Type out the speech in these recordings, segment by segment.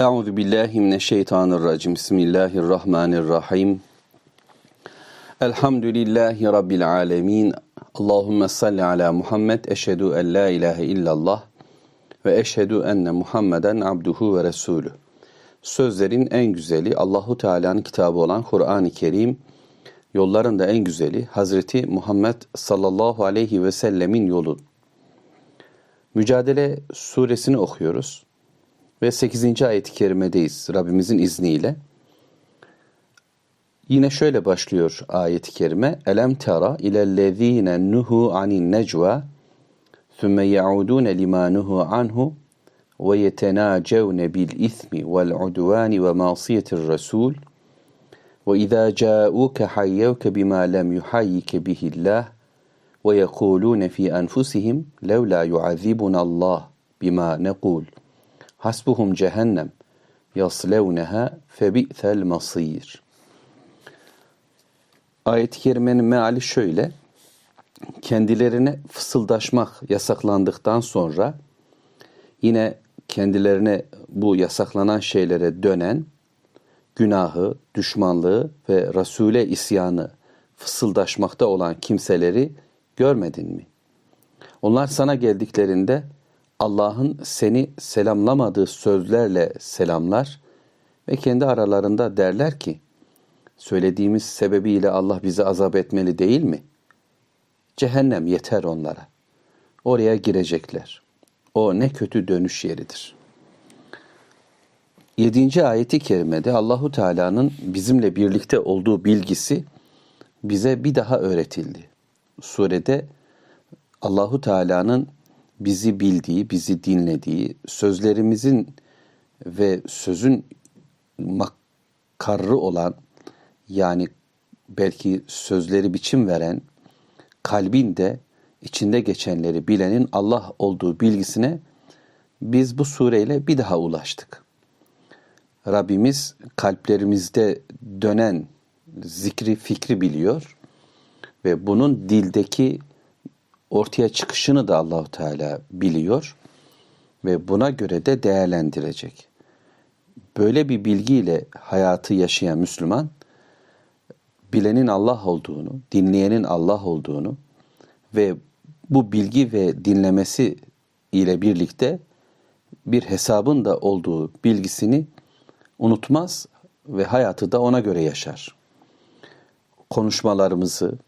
Euzu billahi mineşşeytanirracim. Bismillahirrahmanirrahim. Elhamdülillahi rabbil alamin. Allahumme salli ala Muhammed. Eşhedü en la ilahe illallah ve eşhedü enne Muhammeden abduhu ve resulü. Sözlerin en güzeli Allahu Teala'nın kitabı olan Kur'an-ı Kerim. Yolların da en güzeli Hazreti Muhammed sallallahu aleyhi ve sellemin yolu. Mücadele suresini okuyoruz ve 8. ayet-i kerimedeyiz Rabbimizin izniyle. Yine şöyle başlıyor ayet-i kerime. Elem tera ilellezine nuhu anin necva thumme yaudune lima nuhu anhu ve yetenacevne bil ismi vel udvani ve masiyetir resul ve izâ câûke hayyevke bima lem yuhayyike bihillah ve yekulûne fi enfusihim levlâ yuazibunallah bima nekul hasbuhum cehennem yaslevneha febi'sel masir. Ayet-i kerimenin meali şöyle. Kendilerine fısıldaşmak yasaklandıktan sonra yine kendilerine bu yasaklanan şeylere dönen günahı, düşmanlığı ve Resul'e isyanı fısıldaşmakta olan kimseleri görmedin mi? Onlar sana geldiklerinde Allah'ın seni selamlamadığı sözlerle selamlar ve kendi aralarında derler ki, söylediğimiz sebebiyle Allah bizi azap etmeli değil mi? Cehennem yeter onlara. Oraya girecekler. O ne kötü dönüş yeridir. 7. ayeti kerimede Allahu Teala'nın bizimle birlikte olduğu bilgisi bize bir daha öğretildi. Surede Allahu Teala'nın bizi bildiği, bizi dinlediği, sözlerimizin ve sözün makarrı olan yani belki sözleri biçim veren kalbin de içinde geçenleri bilenin Allah olduğu bilgisine biz bu sureyle bir daha ulaştık. Rabbimiz kalplerimizde dönen zikri fikri biliyor ve bunun dildeki ortaya çıkışını da Allahu Teala biliyor ve buna göre de değerlendirecek. Böyle bir bilgiyle hayatı yaşayan Müslüman bilenin Allah olduğunu, dinleyenin Allah olduğunu ve bu bilgi ve dinlemesi ile birlikte bir hesabın da olduğu bilgisini unutmaz ve hayatı da ona göre yaşar. Konuşmalarımızı,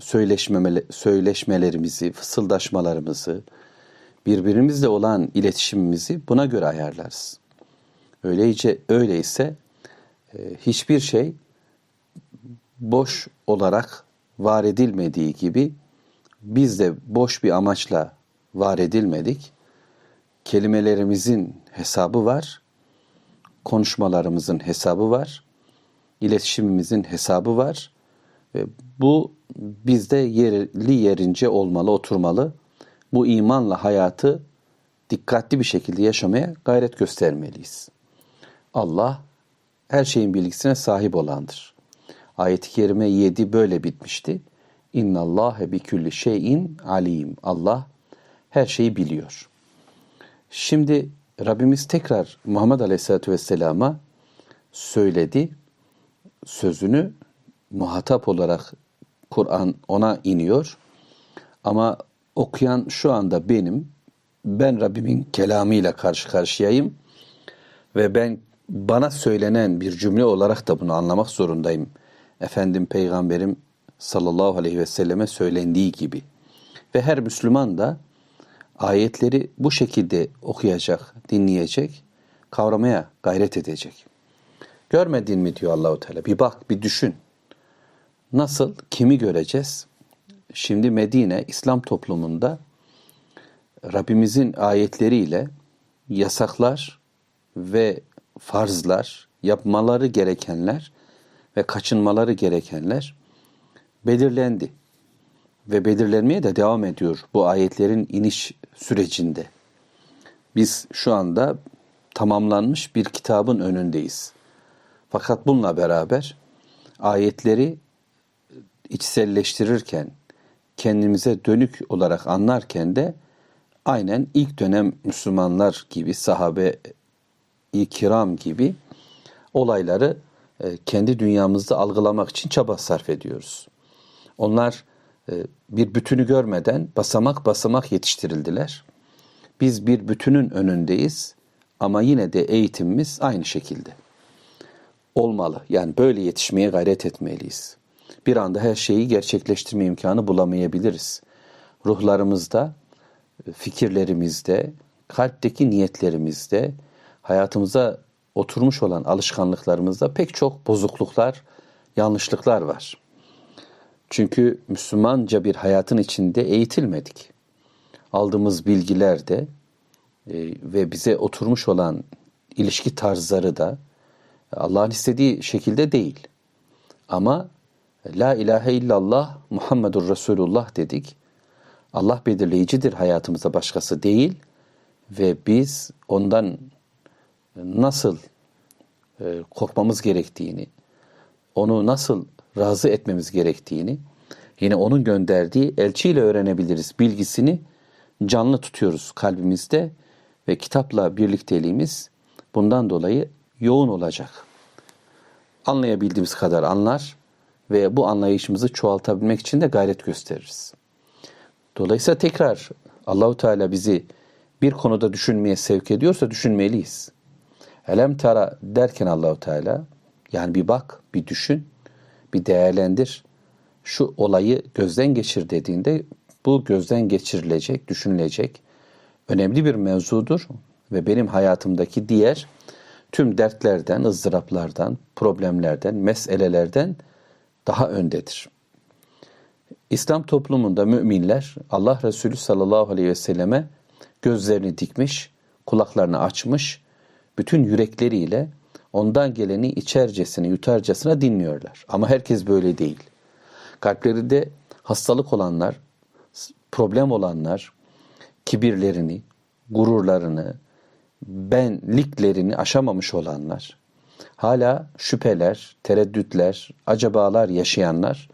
söyleşmelerimizi, fısıldaşmalarımızı, birbirimizle olan iletişimimizi buna göre ayarlarız. Öyleyse, öyleyse e, hiçbir şey boş olarak var edilmediği gibi biz de boş bir amaçla var edilmedik. Kelimelerimizin hesabı var, konuşmalarımızın hesabı var, iletişimimizin hesabı var ve bu bizde yerli yerince olmalı, oturmalı. Bu imanla hayatı dikkatli bir şekilde yaşamaya gayret göstermeliyiz. Allah her şeyin bilgisine sahip olandır. Ayet-i kerime 7 böyle bitmişti. İnna Allahe bi kulli şeyin alim. Allah her şeyi biliyor. Şimdi Rabbimiz tekrar Muhammed Aleyhisselatü Vesselam'a söyledi. Sözünü muhatap olarak Kur'an ona iniyor. Ama okuyan şu anda benim. Ben Rabbimin kelamıyla karşı karşıyayım. Ve ben bana söylenen bir cümle olarak da bunu anlamak zorundayım. Efendim Peygamberim sallallahu aleyhi ve selleme söylendiği gibi. Ve her Müslüman da ayetleri bu şekilde okuyacak, dinleyecek, kavramaya gayret edecek. Görmedin mi diyor Allahu Teala. Bir bak, bir düşün. Nasıl? Kimi göreceğiz? Şimdi Medine İslam toplumunda Rabbimizin ayetleriyle yasaklar ve farzlar, yapmaları gerekenler ve kaçınmaları gerekenler belirlendi. Ve belirlenmeye de devam ediyor bu ayetlerin iniş sürecinde. Biz şu anda tamamlanmış bir kitabın önündeyiz. Fakat bununla beraber ayetleri içselleştirirken, kendimize dönük olarak anlarken de aynen ilk dönem Müslümanlar gibi sahabe sahabe-i kiram gibi olayları e, kendi dünyamızda algılamak için çaba sarf ediyoruz. Onlar e, bir bütünü görmeden basamak basamak yetiştirildiler. Biz bir bütünün önündeyiz ama yine de eğitimimiz aynı şekilde olmalı. Yani böyle yetişmeye gayret etmeliyiz. Bir anda her şeyi gerçekleştirme imkanı bulamayabiliriz. Ruhlarımızda, fikirlerimizde, kalpteki niyetlerimizde, hayatımıza oturmuş olan alışkanlıklarımızda pek çok bozukluklar, yanlışlıklar var. Çünkü Müslümanca bir hayatın içinde eğitilmedik. Aldığımız bilgiler de e, ve bize oturmuş olan ilişki tarzları da Allah'ın istediği şekilde değil. Ama La ilahe illallah Muhammedur Resulullah dedik. Allah belirleyicidir hayatımızda başkası değil ve biz ondan nasıl e, korkmamız gerektiğini, onu nasıl razı etmemiz gerektiğini, yine onun gönderdiği elçiyle öğrenebiliriz bilgisini canlı tutuyoruz kalbimizde ve kitapla birlikteliğimiz bundan dolayı yoğun olacak. Anlayabildiğimiz kadar anlar ve bu anlayışımızı çoğaltabilmek için de gayret gösteririz. Dolayısıyla tekrar Allahu Teala bizi bir konuda düşünmeye sevk ediyorsa düşünmeliyiz. Elem tara derken Allahu Teala yani bir bak, bir düşün, bir değerlendir. Şu olayı gözden geçir dediğinde bu gözden geçirilecek, düşünülecek önemli bir mevzudur ve benim hayatımdaki diğer tüm dertlerden, ızdıraplardan, problemlerden, meselelerden daha öndedir. İslam toplumunda müminler Allah Resulü sallallahu aleyhi ve selleme gözlerini dikmiş, kulaklarını açmış, bütün yürekleriyle ondan geleni içercesine, yutarcasına dinliyorlar. Ama herkes böyle değil. Kalplerinde hastalık olanlar, problem olanlar, kibirlerini, gururlarını, benliklerini aşamamış olanlar, hala şüpheler, tereddütler, acabalar yaşayanlar,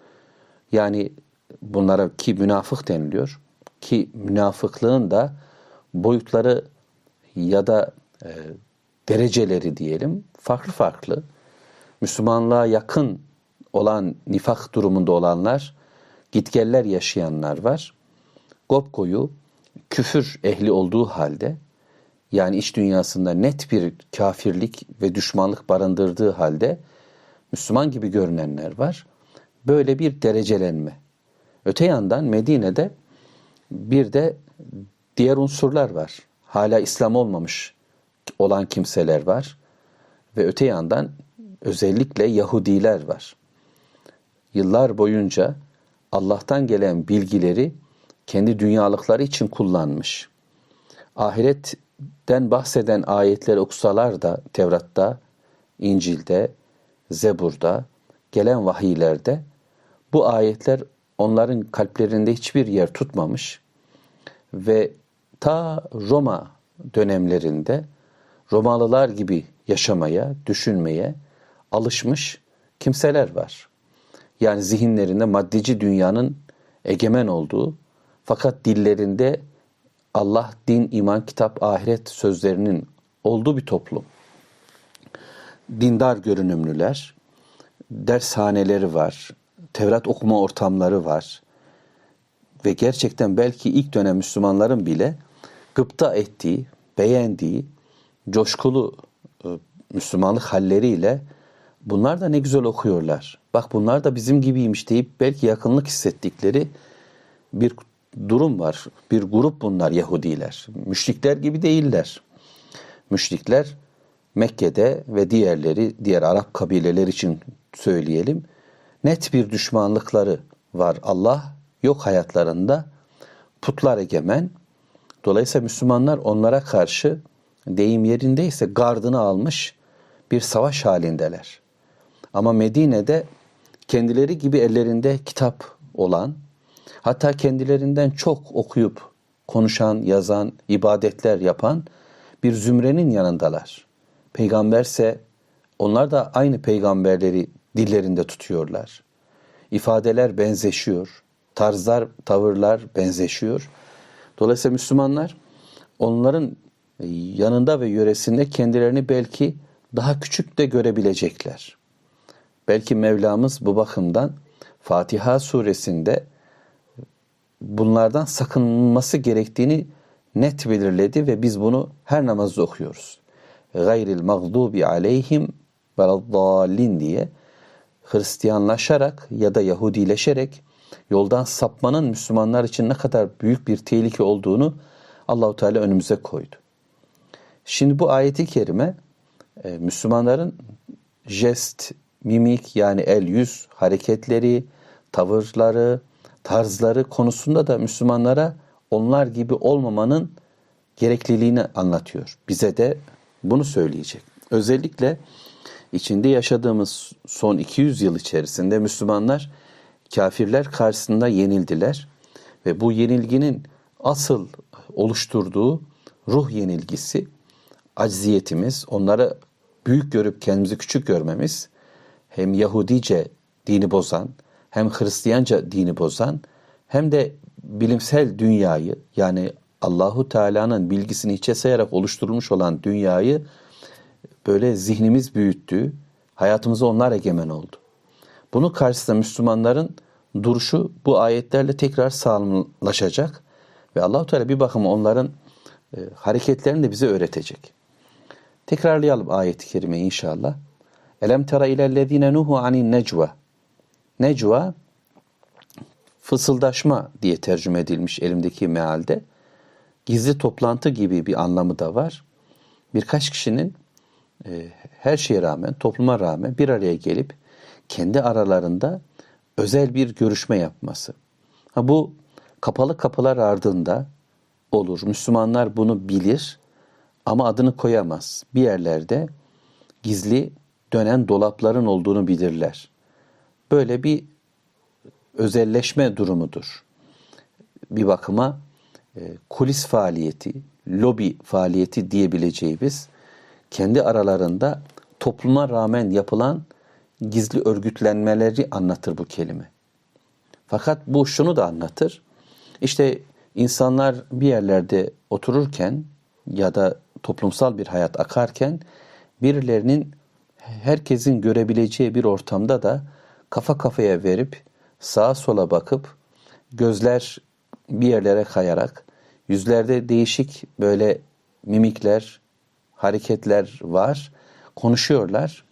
yani bunlara ki münafık deniliyor, ki münafıklığın da boyutları ya da e, dereceleri diyelim farklı farklı. Müslümanlığa yakın olan nifak durumunda olanlar, gitgeller yaşayanlar var. Gopkoyu küfür ehli olduğu halde yani iç dünyasında net bir kafirlik ve düşmanlık barındırdığı halde Müslüman gibi görünenler var. Böyle bir derecelenme. Öte yandan Medine'de bir de diğer unsurlar var. Hala İslam olmamış olan kimseler var. Ve öte yandan özellikle Yahudiler var. Yıllar boyunca Allah'tan gelen bilgileri kendi dünyalıkları için kullanmış. Ahiretten bahseden ayetleri okusalar da Tevrat'ta, İncil'de, Zebur'da, gelen vahiylerde bu ayetler onların kalplerinde hiçbir yer tutmamış ve ta Roma dönemlerinde Romalılar gibi yaşamaya, düşünmeye alışmış kimseler var. Yani zihinlerinde maddeci dünyanın egemen olduğu fakat dillerinde Allah, din, iman, kitap, ahiret sözlerinin olduğu bir toplum. Dindar görünümlüler, dershaneleri var, Tevrat okuma ortamları var. Ve gerçekten belki ilk dönem Müslümanların bile gıpta ettiği, beğendiği, coşkulu e, Müslümanlık halleriyle bunlar da ne güzel okuyorlar. Bak bunlar da bizim gibiymiş deyip belki yakınlık hissettikleri bir durum var. Bir grup bunlar Yahudiler. Müşrikler gibi değiller. Müşrikler Mekke'de ve diğerleri, diğer Arap kabileler için söyleyelim, net bir düşmanlıkları var. Allah yok hayatlarında putlar egemen. Dolayısıyla Müslümanlar onlara karşı deyim yerindeyse gardını almış bir savaş halindeler. Ama Medine'de kendileri gibi ellerinde kitap olan, hatta kendilerinden çok okuyup konuşan, yazan, ibadetler yapan bir zümrenin yanındalar. Peygamberse onlar da aynı peygamberleri dillerinde tutuyorlar. İfadeler benzeşiyor, tarzlar, tavırlar benzeşiyor. Dolayısıyla Müslümanlar onların yanında ve yöresinde kendilerini belki daha küçük de görebilecekler. Belki Mevlamız bu bakımdan Fatiha suresinde bunlardan sakınılması gerektiğini net belirledi ve biz bunu her namazda okuyoruz. Gayril mağdubi aleyhim veleddallin diye Hristiyanlaşarak ya da Yahudileşerek yoldan sapmanın Müslümanlar için ne kadar büyük bir tehlike olduğunu Allahu Teala önümüze koydu. Şimdi bu ayeti kerime e, Müslümanların jest, mimik yani el yüz hareketleri, tavırları, tarzları konusunda da Müslümanlara onlar gibi olmamanın gerekliliğini anlatıyor. Bize de bunu söyleyecek. Özellikle içinde yaşadığımız son 200 yıl içerisinde Müslümanlar kafirler karşısında yenildiler ve bu yenilginin asıl oluşturduğu ruh yenilgisi acziyetimiz, onları büyük görüp kendimizi küçük görmemiz hem Yahudice dini bozan, hem Hristiyanca dini bozan, hem de bilimsel dünyayı yani Allahu Teala'nın bilgisini içe sayarak oluşturulmuş olan dünyayı böyle zihnimiz büyüttü, hayatımıza onlar egemen oldu. Bunun karşısında Müslümanların duruşu bu ayetlerle tekrar sağlamlaşacak ve Allahu Teala bir bakıma onların e, hareketlerini de bize öğretecek. Tekrarlayalım ayeti kerime inşallah. Elem tera ilellezine nuhu anin necva. Necva fısıldaşma diye tercüme edilmiş elimdeki mealde. Gizli toplantı gibi bir anlamı da var. Birkaç kişinin e, her şeye rağmen, topluma rağmen bir araya gelip kendi aralarında özel bir görüşme yapması. Ha bu kapalı kapılar ardında olur. Müslümanlar bunu bilir ama adını koyamaz. Bir yerlerde gizli dönen dolapların olduğunu bilirler. Böyle bir özelleşme durumudur. Bir bakıma e, kulis faaliyeti, lobi faaliyeti diyebileceğimiz kendi aralarında topluma rağmen yapılan gizli örgütlenmeleri anlatır bu kelime. Fakat bu şunu da anlatır. İşte insanlar bir yerlerde otururken ya da toplumsal bir hayat akarken birilerinin herkesin görebileceği bir ortamda da kafa kafaya verip sağa sola bakıp gözler bir yerlere kayarak yüzlerde değişik böyle mimikler, hareketler var. Konuşuyorlar,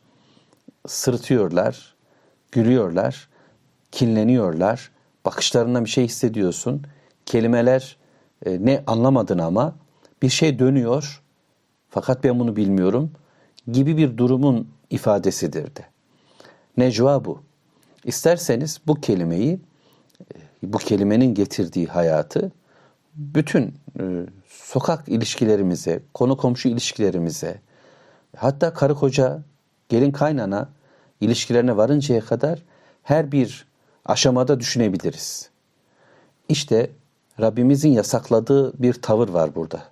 sırıtıyorlar, gülüyorlar, kinleniyorlar. Bakışlarında bir şey hissediyorsun. Kelimeler e, ne anlamadın ama bir şey dönüyor. Fakat ben bunu bilmiyorum gibi bir durumun ifadesidir de. Necva bu. İsterseniz bu kelimeyi, bu kelimenin getirdiği hayatı bütün e, sokak ilişkilerimize, konu komşu ilişkilerimize, hatta karı koca, gelin kaynana ilişkilerine varıncaya kadar her bir aşamada düşünebiliriz. İşte Rabbimizin yasakladığı bir tavır var burada.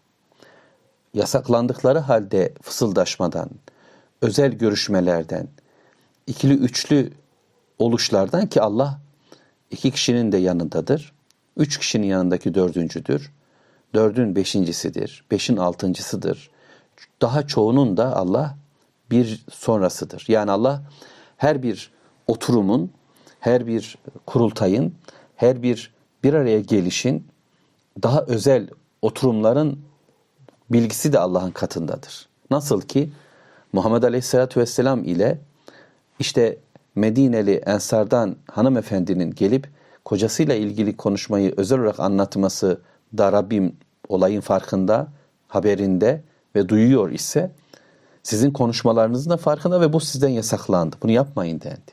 Yasaklandıkları halde fısıldaşmadan, özel görüşmelerden, ikili üçlü oluşlardan ki Allah iki kişinin de yanındadır. Üç kişinin yanındaki dördüncüdür. Dördün beşincisidir. Beşin altıncısıdır. Daha çoğunun da Allah bir sonrasıdır. Yani Allah her bir oturumun, her bir kurultayın, her bir bir araya gelişin, daha özel oturumların bilgisi de Allah'ın katındadır. Nasıl ki Muhammed Aleyhisselatü Vesselam ile işte Medineli Ensardan hanımefendinin gelip kocasıyla ilgili konuşmayı özel olarak anlatması da Rabbim olayın farkında, haberinde ve duyuyor ise sizin konuşmalarınızın da farkında ve bu sizden yasaklandı. Bunu yapmayın dendi.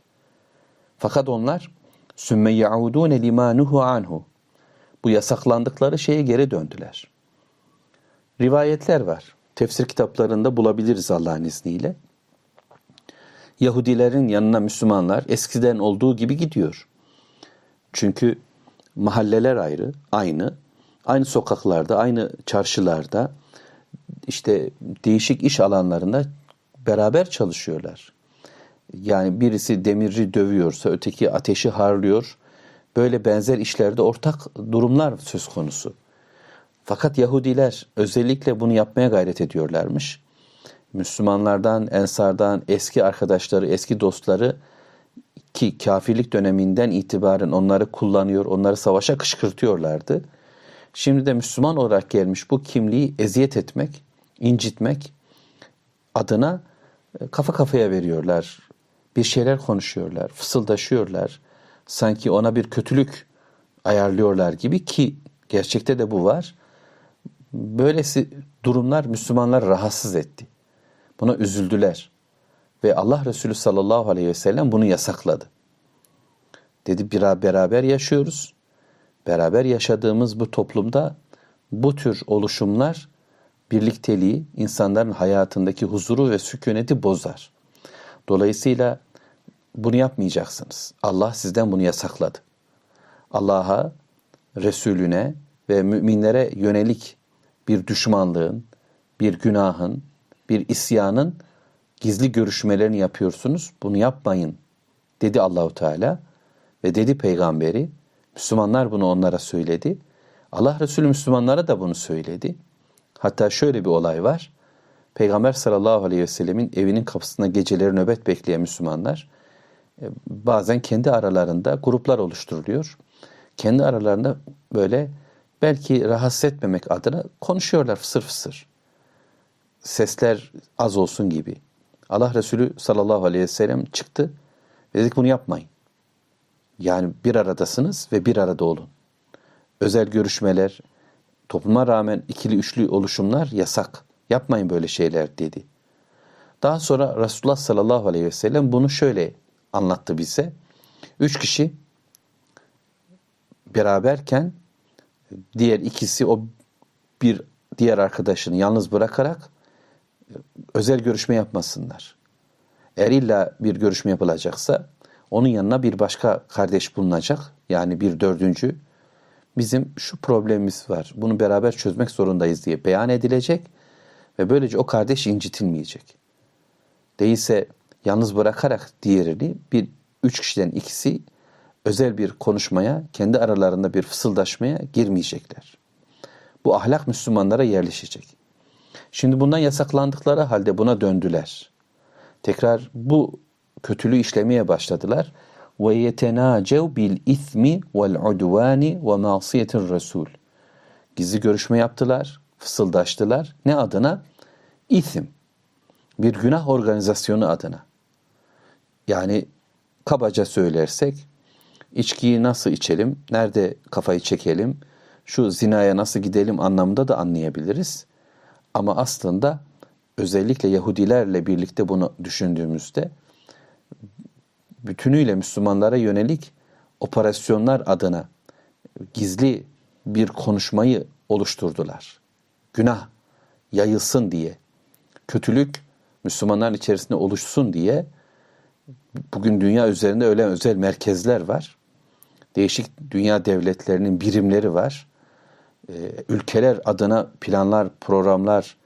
Fakat onlar sümme yaudune limanuhu anhu. Bu yasaklandıkları şeye geri döndüler. Rivayetler var. Tefsir kitaplarında bulabiliriz Allah'ın izniyle. Yahudilerin yanına Müslümanlar eskiden olduğu gibi gidiyor. Çünkü mahalleler ayrı, aynı. Aynı sokaklarda, aynı çarşılarda, işte değişik iş alanlarında beraber çalışıyorlar. Yani birisi demirci dövüyorsa öteki ateşi harlıyor. Böyle benzer işlerde ortak durumlar söz konusu. Fakat Yahudiler özellikle bunu yapmaya gayret ediyorlarmış. Müslümanlardan, ensardan, eski arkadaşları, eski dostları ki kafirlik döneminden itibaren onları kullanıyor, onları savaşa kışkırtıyorlardı. Şimdi de Müslüman olarak gelmiş bu kimliği eziyet etmek, incitmek adına e, kafa kafaya veriyorlar. Bir şeyler konuşuyorlar, fısıldaşıyorlar. Sanki ona bir kötülük ayarlıyorlar gibi ki gerçekte de bu var. Böylesi durumlar Müslümanlar rahatsız etti. Buna üzüldüler. Ve Allah Resulü sallallahu aleyhi ve sellem bunu yasakladı. Dedi bir beraber yaşıyoruz. Beraber yaşadığımız bu toplumda bu tür oluşumlar birlikteliği, insanların hayatındaki huzuru ve sükuneti bozar. Dolayısıyla bunu yapmayacaksınız. Allah sizden bunu yasakladı. Allah'a, Resulüne ve müminlere yönelik bir düşmanlığın, bir günahın, bir isyanın gizli görüşmelerini yapıyorsunuz. Bunu yapmayın dedi Allahu Teala ve dedi peygamberi. Müslümanlar bunu onlara söyledi. Allah Resulü Müslümanlara da bunu söyledi. Hatta şöyle bir olay var. Peygamber sallallahu aleyhi ve sellemin evinin kapısında geceleri nöbet bekleyen Müslümanlar e, bazen kendi aralarında gruplar oluşturuluyor. Kendi aralarında böyle belki rahatsız etmemek adına konuşuyorlar fısır fısır. Sesler az olsun gibi. Allah Resulü sallallahu aleyhi ve sellem çıktı. Dedik bunu yapmayın. Yani bir aradasınız ve bir arada olun. Özel görüşmeler, topluma rağmen ikili üçlü oluşumlar yasak. Yapmayın böyle şeyler dedi. Daha sonra Resulullah sallallahu aleyhi ve sellem bunu şöyle anlattı bize. Üç kişi beraberken diğer ikisi o bir diğer arkadaşını yalnız bırakarak özel görüşme yapmasınlar. Eğer illa bir görüşme yapılacaksa onun yanına bir başka kardeş bulunacak. Yani bir dördüncü. Bizim şu problemimiz var. Bunu beraber çözmek zorundayız diye beyan edilecek ve böylece o kardeş incitilmeyecek. Değilse yalnız bırakarak diğerini bir üç kişiden ikisi özel bir konuşmaya, kendi aralarında bir fısıldaşmaya girmeyecekler. Bu ahlak Müslümanlara yerleşecek. Şimdi bundan yasaklandıkları halde buna döndüler. Tekrar bu kötülüğü işlemeye başladılar. Ve yetenacev bil ismi vel udvani ve masiyetir resul. Gizli görüşme yaptılar, fısıldaştılar. Ne adına? İsim. Bir günah organizasyonu adına. Yani kabaca söylersek içkiyi nasıl içelim, nerede kafayı çekelim, şu zinaya nasıl gidelim anlamında da anlayabiliriz. Ama aslında özellikle Yahudilerle birlikte bunu düşündüğümüzde bütünüyle Müslümanlara yönelik operasyonlar adına gizli bir konuşmayı oluşturdular. Günah yayılsın diye, kötülük Müslümanların içerisinde oluşsun diye bugün dünya üzerinde öyle özel merkezler var. Değişik dünya devletlerinin birimleri var. Ee, ülkeler adına planlar, programlar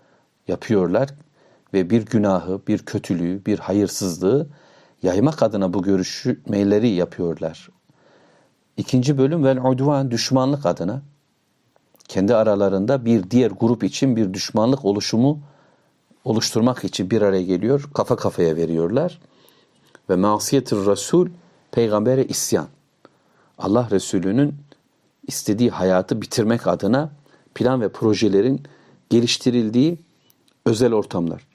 yapıyorlar ve bir günahı, bir kötülüğü, bir hayırsızlığı yaymak adına bu görüşmeleri yapıyorlar. İkinci bölüm vel udvan düşmanlık adına kendi aralarında bir diğer grup için bir düşmanlık oluşumu oluşturmak için bir araya geliyor. Kafa kafaya veriyorlar. Ve masiyetir Resul peygambere isyan. Allah Resulü'nün istediği hayatı bitirmek adına plan ve projelerin geliştirildiği özel ortamlar.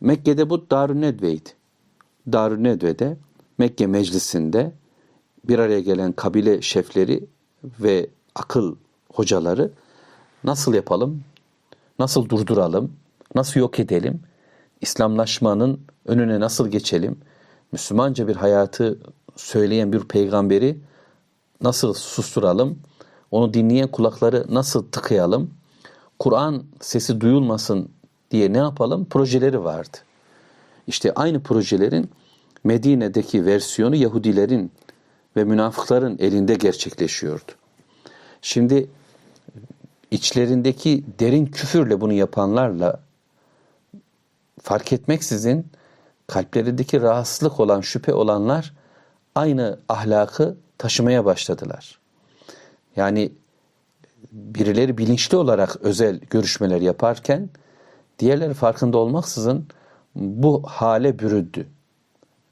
Mekke'de bu Darun Nedve'ydi. Darun Nedve'de Mekke meclisinde bir araya gelen kabile şefleri ve akıl hocaları nasıl yapalım, nasıl durduralım, nasıl yok edelim, İslamlaşmanın önüne nasıl geçelim, Müslümanca bir hayatı söyleyen bir peygamberi nasıl susturalım, onu dinleyen kulakları nasıl tıkayalım, Kur'an sesi duyulmasın diye ne yapalım projeleri vardı. İşte aynı projelerin Medine'deki versiyonu Yahudilerin ve münafıkların elinde gerçekleşiyordu. Şimdi içlerindeki derin küfürle bunu yapanlarla fark etmeksizin kalplerindeki rahatsızlık olan, şüphe olanlar aynı ahlakı taşımaya başladılar. Yani birileri bilinçli olarak özel görüşmeler yaparken diğerleri farkında olmaksızın bu hale büründü.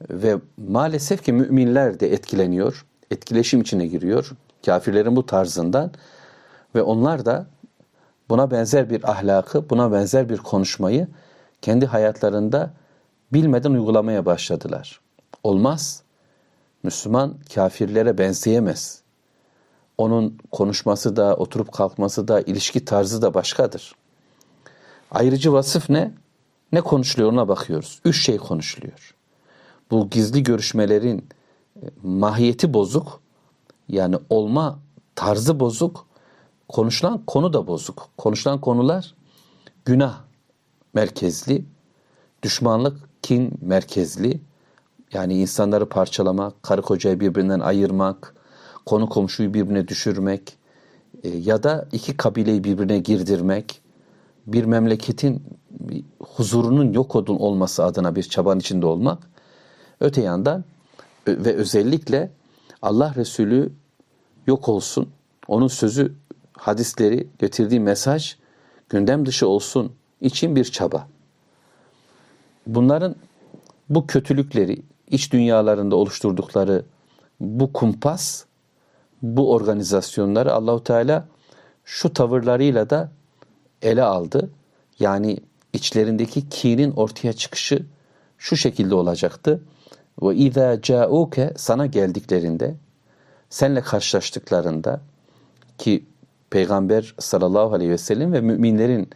Ve maalesef ki müminler de etkileniyor, etkileşim içine giriyor kafirlerin bu tarzından ve onlar da buna benzer bir ahlakı, buna benzer bir konuşmayı kendi hayatlarında bilmeden uygulamaya başladılar. Olmaz. Müslüman kafirlere benzeyemez. Onun konuşması da, oturup kalkması da, ilişki tarzı da başkadır. Ayrıcı vasıf ne? Ne konuşuluyor ona bakıyoruz. Üç şey konuşuluyor. Bu gizli görüşmelerin e, mahiyeti bozuk. Yani olma tarzı bozuk. Konuşulan konu da bozuk. Konuşulan konular günah merkezli, düşmanlık, kin merkezli. Yani insanları parçalamak, karı kocayı birbirinden ayırmak, konu komşuyu birbirine düşürmek e, ya da iki kabileyi birbirine girdirmek, bir memleketin huzurunun yok odun olması adına bir çaban içinde olmak. Öte yandan ve özellikle Allah Resulü yok olsun, onun sözü, hadisleri, getirdiği mesaj gündem dışı olsun için bir çaba. Bunların bu kötülükleri, iç dünyalarında oluşturdukları bu kumpas, bu organizasyonları Allahu Teala şu tavırlarıyla da ele aldı. Yani içlerindeki kinin ortaya çıkışı şu şekilde olacaktı. Ve izâ câûke sana geldiklerinde, senle karşılaştıklarında ki Peygamber sallallahu aleyhi ve sellem ve müminlerin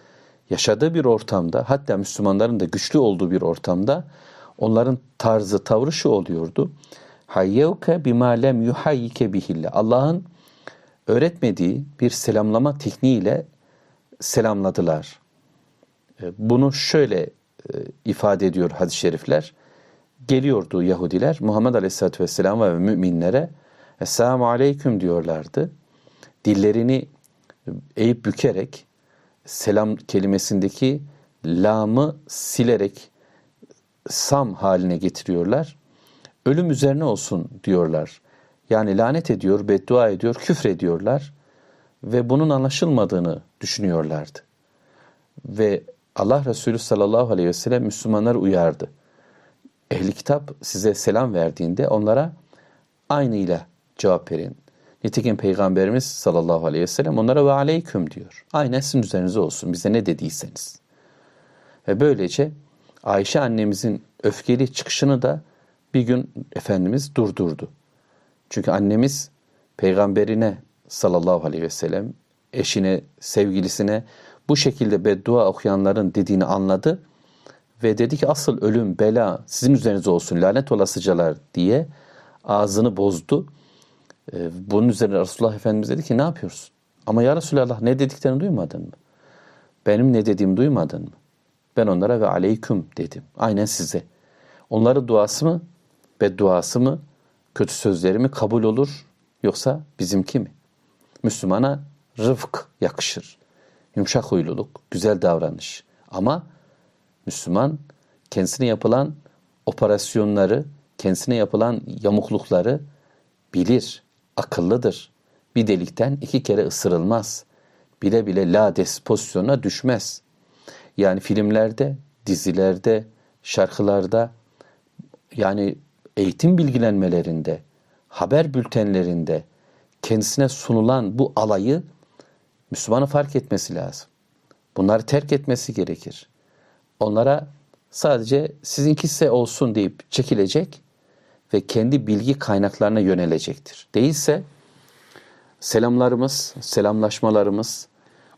yaşadığı bir ortamda hatta Müslümanların da güçlü olduğu bir ortamda onların tarzı, tavrı şu oluyordu. Hayyevke bima lem yuhayyike bihille. Allah'ın öğretmediği bir selamlama tekniğiyle selamladılar. E, bunu şöyle e, ifade ediyor hadis-i şerifler. Geliyordu Yahudiler Muhammed Aleyhisselatü Vesselam ve müminlere Esselamu Aleyküm diyorlardı. Dillerini eğip bükerek selam kelimesindeki lamı silerek sam haline getiriyorlar. Ölüm üzerine olsun diyorlar. Yani lanet ediyor, beddua ediyor, küfür ediyorlar ve bunun anlaşılmadığını düşünüyorlardı. Ve Allah Resulü sallallahu aleyhi ve sellem Müslümanları uyardı. Ehli kitap size selam verdiğinde onlara aynıyla cevap verin. Nitekim Peygamberimiz sallallahu aleyhi ve sellem onlara ve aleyküm diyor. Aynen sizin üzerinize olsun bize ne dediyseniz. Ve böylece Ayşe annemizin öfkeli çıkışını da bir gün Efendimiz durdurdu. Çünkü annemiz peygamberine sallallahu aleyhi ve sellem, eşine, sevgilisine bu şekilde beddua okuyanların dediğini anladı ve dedi ki asıl ölüm, bela sizin üzerinize olsun lanet olasıcalar diye ağzını bozdu. Ee, bunun üzerine Resulullah Efendimiz dedi ki ne yapıyorsun? Ama ya Resulallah ne dediklerini duymadın mı? Benim ne dediğimi duymadın mı? Ben onlara ve aleyküm dedim. Aynen size. Onların duası mı, bedduası mı, kötü sözleri mi kabul olur yoksa bizimki mi? Müslümana rıfk yakışır. Yumuşak huyluluk, güzel davranış. Ama Müslüman kendisine yapılan operasyonları, kendisine yapılan yamuklukları bilir, akıllıdır. Bir delikten iki kere ısırılmaz. Bile bile lades pozisyonuna düşmez. Yani filmlerde, dizilerde, şarkılarda, yani eğitim bilgilenmelerinde, haber bültenlerinde kendisine sunulan bu alayı Müslümanı fark etmesi lazım. Bunları terk etmesi gerekir. Onlara sadece sizinkisi olsun deyip çekilecek ve kendi bilgi kaynaklarına yönelecektir. Değilse selamlarımız, selamlaşmalarımız,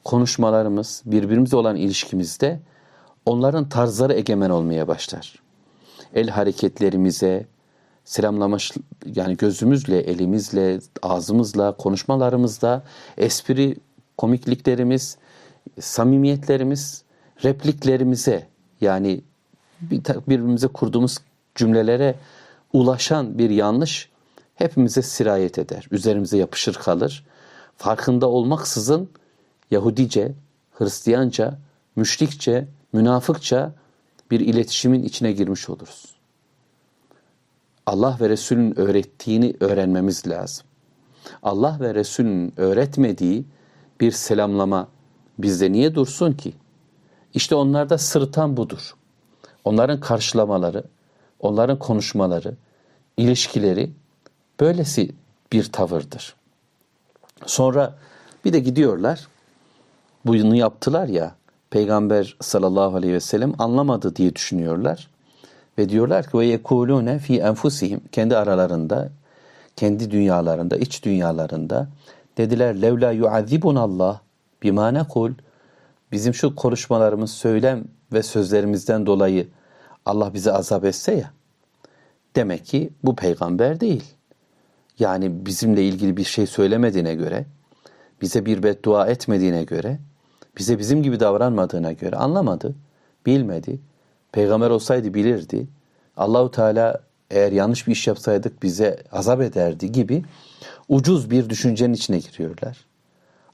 konuşmalarımız, birbirimizle olan ilişkimizde onların tarzları egemen olmaya başlar. El hareketlerimize, selamlamış yani gözümüzle, elimizle, ağzımızla, konuşmalarımızda espri, komikliklerimiz, samimiyetlerimiz, repliklerimize yani birbirimize kurduğumuz cümlelere ulaşan bir yanlış hepimize sirayet eder. Üzerimize yapışır kalır. Farkında olmaksızın Yahudice, Hristiyanca, müşrikçe, münafıkça bir iletişimin içine girmiş oluruz. Allah ve Resul'ün öğrettiğini öğrenmemiz lazım. Allah ve Resul'ün öğretmediği bir selamlama bizde niye dursun ki? İşte onlarda sırıtan budur. Onların karşılamaları, onların konuşmaları, ilişkileri böylesi bir tavırdır. Sonra bir de gidiyorlar. Bunu yaptılar ya. Peygamber sallallahu aleyhi ve sellem anlamadı diye düşünüyorlar. Ve diyorlar ki ve yekulune fi enfusihim kendi aralarında, kendi dünyalarında, iç dünyalarında dediler levla yuazibun Allah bima nekul bizim şu konuşmalarımız, söylem ve sözlerimizden dolayı Allah bizi azap etse ya. Demek ki bu peygamber değil. Yani bizimle ilgili bir şey söylemediğine göre, bize bir beddua etmediğine göre, bize bizim gibi davranmadığına göre anlamadı, bilmedi. Peygamber olsaydı bilirdi. Allahu Teala eğer yanlış bir iş yapsaydık bize azap ederdi gibi ucuz bir düşüncenin içine giriyorlar.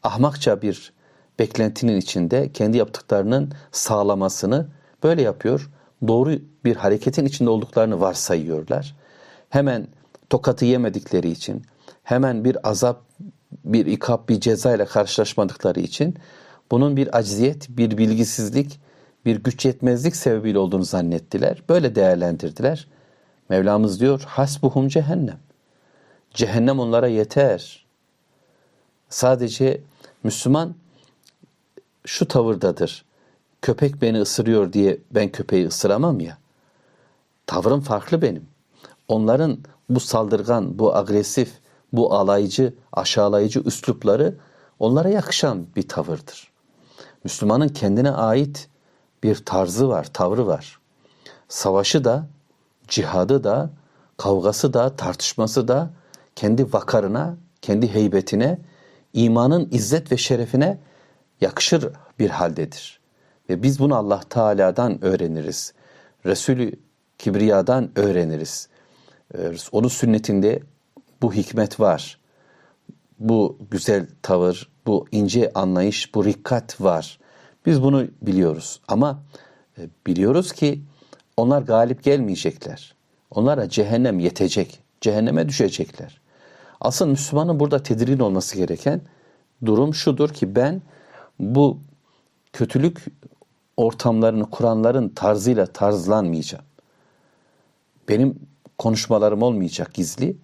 Ahmakça bir beklentinin içinde kendi yaptıklarının sağlamasını böyle yapıyor. Doğru bir hareketin içinde olduklarını varsayıyorlar. Hemen tokatı yemedikleri için, hemen bir azap, bir ikap, bir ceza ile karşılaşmadıkları için bunun bir acziyet, bir bilgisizlik, bir güç yetmezlik sebebiyle olduğunu zannettiler. Böyle değerlendirdiler. Mevlamız diyor, hasbuhum cehennem. Cehennem onlara yeter. Sadece Müslüman şu tavırdadır. Köpek beni ısırıyor diye ben köpeği ısıramam ya. Tavrım farklı benim. Onların bu saldırgan, bu agresif, bu alaycı, aşağılayıcı üslupları onlara yakışan bir tavırdır. Müslümanın kendine ait bir tarzı var, tavrı var. Savaşı da, cihadı da, kavgası da, tartışması da kendi vakarına, kendi heybetine, imanın izzet ve şerefine yakışır bir haldedir. Ve biz bunu Allah Teala'dan öğreniriz. Resulü Kibriya'dan öğreniriz. Ee, Onun sünnetinde bu hikmet var. Bu güzel tavır, bu ince anlayış, bu rikkat var. Biz bunu biliyoruz ama e, biliyoruz ki onlar galip gelmeyecekler. Onlara cehennem yetecek. Cehenneme düşecekler. Asıl Müslümanın burada tedirgin olması gereken durum şudur ki ben bu kötülük ortamlarını kuranların tarzıyla tarzlanmayacağım. Benim konuşmalarım olmayacak gizli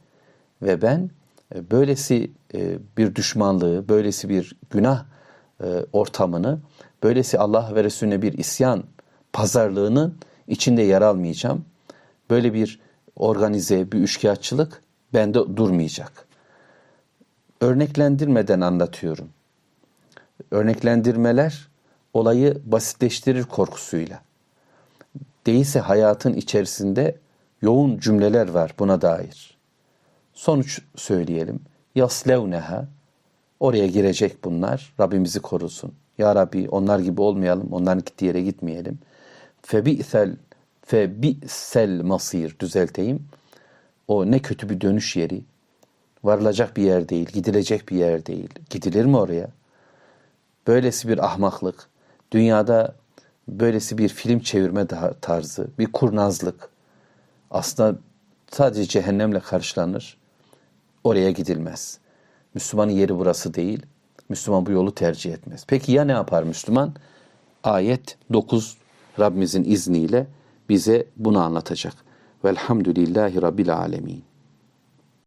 ve ben e, böylesi e, bir düşmanlığı, böylesi bir günah ortamını, böylesi Allah ve Resulüne bir isyan pazarlığının içinde yer almayacağım. Böyle bir organize, bir üçkağıtçılık bende durmayacak. Örneklendirmeden anlatıyorum. Örneklendirmeler olayı basitleştirir korkusuyla. Değilse hayatın içerisinde yoğun cümleler var buna dair. Sonuç söyleyelim. Yaslevneha oraya girecek bunlar. Rabbimizi korusun. Ya Rabbi onlar gibi olmayalım. Onların gittiği yere gitmeyelim. Febi'sel febi'sel masir düzelteyim. O ne kötü bir dönüş yeri. Varılacak bir yer değil, gidilecek bir yer değil. Gidilir mi oraya? Böylesi bir ahmaklık, dünyada böylesi bir film çevirme tarzı, bir kurnazlık aslında sadece cehennemle karşılanır. Oraya gidilmez. Müslümanın yeri burası değil. Müslüman bu yolu tercih etmez. Peki ya ne yapar Müslüman? Ayet 9 Rabbimizin izniyle bize bunu anlatacak. Velhamdülillahi Rabbil Alemin.